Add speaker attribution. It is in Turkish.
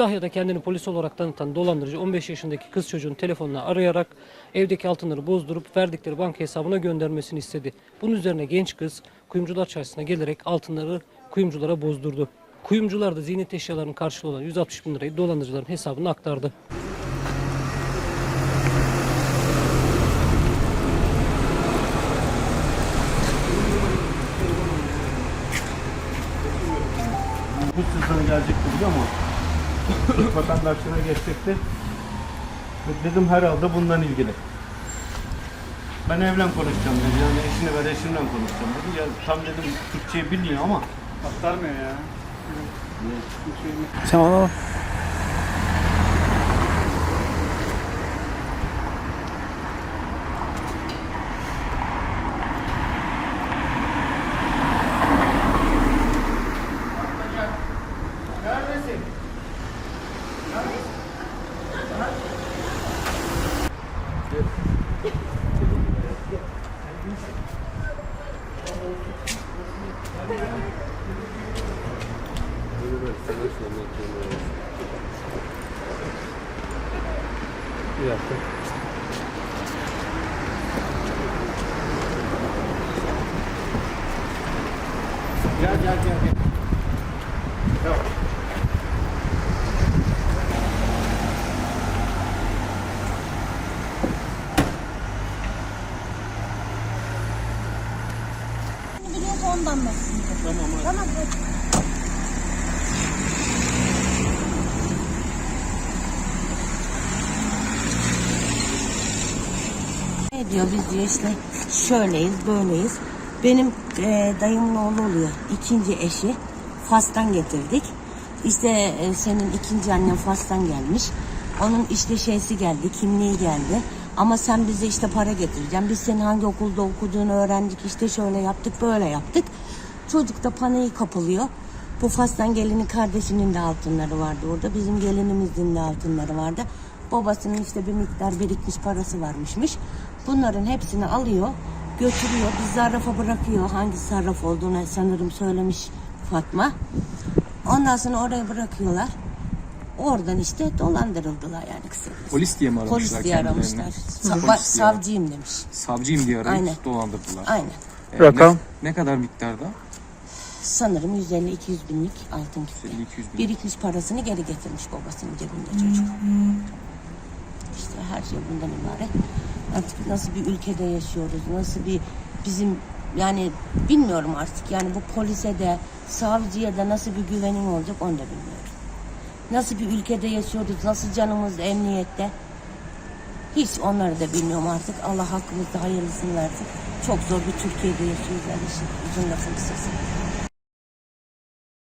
Speaker 1: Kütahya'da kendini polis olarak tanıtan dolandırıcı 15 yaşındaki kız çocuğun telefonunu arayarak evdeki altınları bozdurup verdikleri banka hesabına göndermesini istedi. Bunun üzerine genç kız kuyumcular çarşısına gelerek altınları kuyumculara bozdurdu. Kuyumcular da ziynet eşyalarının karşılığı olan 160 bin lirayı dolandırıcıların hesabına aktardı.
Speaker 2: Bu sezon gelecekti biliyor musun? Türk vatandaşlığına geçecekti. Dedim herhalde bundan ilgili. Ben evlen konuşacağım dedi. Yani eşini ver eşimle konuşacağım dedi. Ya tam dedim Türkçeyi bilmiyor ama.
Speaker 3: Aktarmıyor ya.
Speaker 4: Sen ona
Speaker 2: Bir dakika.
Speaker 3: Gel gel gel. gel. Tamam.
Speaker 5: Biliyorsa ondan nasıl? Tamam. Tamam. Ne diyor biz diyor işte şöyleyiz böyleyiz. Benim e, dayımın oğlu oluyor. ikinci eşi. Fas'tan getirdik. İşte e, senin ikinci annen Fas'tan gelmiş. Onun işte şeysi geldi, kimliği geldi. Ama sen bize işte para getireceksin. Biz senin hangi okulda okuduğunu öğrendik. İşte şöyle yaptık, böyle yaptık. Çocuk da paniği kapılıyor. Bu Fas'tan gelinin kardeşinin de altınları vardı orada. Bizim gelinimizin de altınları vardı. Babasının işte bir miktar birikmiş parası varmışmış. Bunların hepsini alıyor, götürüyor. Bir zarrafa bırakıyor. Hangi sarraf olduğunu sanırım söylemiş Fatma. Ondan sonra oraya bırakıyorlar. Oradan işte dolandırıldılar yani kısa.
Speaker 4: polis diye mi aramışlar
Speaker 5: Polis diye
Speaker 4: kendilerini?
Speaker 5: aramışlar.
Speaker 4: Polis
Speaker 5: Sa-
Speaker 4: diye
Speaker 5: bak,
Speaker 4: aramış.
Speaker 5: savcıyım demiş.
Speaker 4: Savcıyım diye arayıp
Speaker 5: Aynen.
Speaker 4: dolandırdılar.
Speaker 5: Aynen.
Speaker 4: Ee,
Speaker 2: Rakam?
Speaker 4: Ne, ne kadar miktarda?
Speaker 5: Sanırım 150-200 binlik altın gitti.
Speaker 4: 150-200 bin.
Speaker 5: Birikmiş parasını geri getirmiş babasının cebinde çocuk. İşte her şey bundan ibaret. Artık nasıl bir ülkede yaşıyoruz, nasıl bir bizim yani bilmiyorum artık yani bu polise de savcıya da nasıl bir güvenim olacak onu da bilmiyorum. Nasıl bir ülkede yaşıyoruz, nasıl canımız emniyette hiç onları da bilmiyorum artık. Allah hakkımızda hayırlısını versin. Çok zor bir Türkiye'de yaşıyoruz yani uzun lafın kısası.